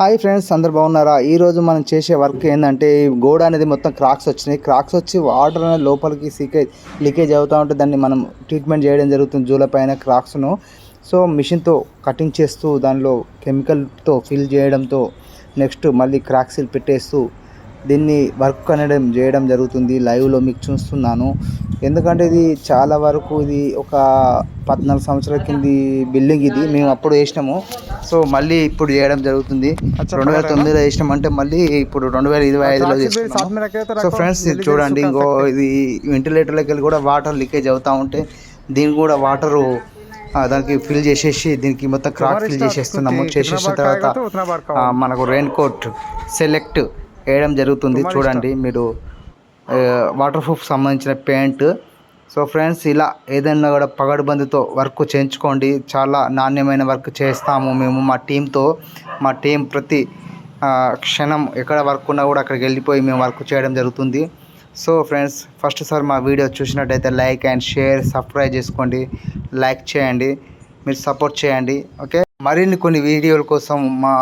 Hi friends అందరు బాగున్నారా? ఈరోజు మనం చేసే వర్క్ ఏంటంటే గోడ అనేది మొత్తం క్రాక్స్ వచ్చినాయి. క్రాక్స్ వచ్చి వాటర్ అనేది లోపలికి సీకేజ్ లీకేజ్ అవుతూ ఉంటే దాన్ని మనం ట్రీట్మెంట్ చేయడం జరుగుతుంది జూల పైన క్రాక్స్ను. సో మిషన్తో కటింగ్ చేస్తూ దానిలో కెమికల్తో ఫిల్ చేయడంతో నెక్స్ట్ మళ్ళీ క్రాక్స్ పెట్టేస్తూ దీన్ని వర్క్ అనేది చేయడం జరుగుతుంది. లైవ్లో మీకు చూస్తున్నాను. ఎందుకంటే ఇది చాలా వరకు ఇది ఒక పద్నాలుగు సంవత్సరాల కింది బిల్డింగ్ ఇది. మేము అప్పుడు వేసినాము. సో మళ్ళీ ఇప్పుడు చేయడం జరుగుతుంది. రెండు వేల తొమ్మిదిలో వేసినాం అంటే మళ్ళీ ఇప్పుడు రెండు వేల ఇరవై ఐదులో సో ఫ్రెండ్స్ ఇది చూడండి. ఇంకో ఇది వెంటిలేటర్లోకి వెళ్ళి కూడా వాటర్ లీకేజ్ అవుతూ ఉంటే దీనికి కూడా వాటరు దానికి ఫిల్ చేసేసి దీనికి మొత్తం క్రాక్ ఫిల్ చేసేస్తున్నాము. చేసేసిన తర్వాత మనకు రెయిన్ కోట్ సెలెక్ట్ వేయడం జరుగుతుంది చూడండి మీరు వాటర్ ప్రూఫ్ సంబంధించిన పెయింట్ సో ఫ్రెండ్స్ ఇలా ఏదైనా కూడా పగడబందితో వర్క్ చేయించుకోండి. చాలా నాణ్యమైన వర్క్ చేస్తాము మేము మా టీంతో మా టీం ప్రతి క్షణం ఎక్కడ వర్క్ ఉన్నా కూడా అక్కడికి వెళ్ళిపోయి మేము వర్క్ చేయడం జరుగుతుంది. సో ఫ్రెండ్స్ ఫస్ట్ సార్ మా వీడియో చూసినట్టయితే లైక్ అండ్ షేర్ సబ్స్క్రైబ్ చేసుకోండి. లైక్ చేయండి. మీరు సపోర్ట్ చేయండి. ఓకే మరిన్ని కొన్ని వీడియోల కోసం మా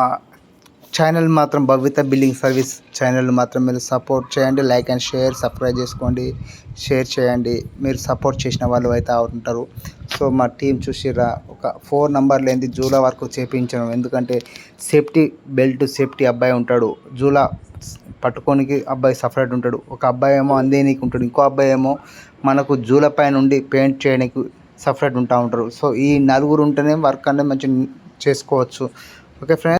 ఛానల్ మాత్రం భవిత బిల్డింగ్ సర్వీస్ ఛానల్ మాత్రం మీరు సపోర్ట్ చేయండి. లైక్ అండ్ షేర్ సబ్స్క్రైబ్ చేసుకోండి. షేర్ చేయండి. మీరు సపోర్ట్ చేసిన వాళ్ళు అయితే ఉంటారు. సో మా టీం చూసిరా ఒక ఫోర్ నెంబర్ లేనిది జూలా వరకు చేపించడం ఎందుకంటే సేఫ్టీ బెల్ట్ సేఫ్టీ అబ్బాయి ఉంటాడు. జూలా పట్టుకోనికి అబ్బాయి సపరేట్ ఉంటాడు. ఒక అబ్బాయి ఏమో అందేనికి ఉంటాడు. ఇంకో అబ్బాయి ఏమో మనకు జూల పై నుండి పెయింట్ చేయడానికి సపరేట్ ఉంటా ఉంటారు. సో ఈ నలుగురు ఉంటేనే వర్క్ అనేది మంచిగా చేసుకోవచ్చు. Okay friends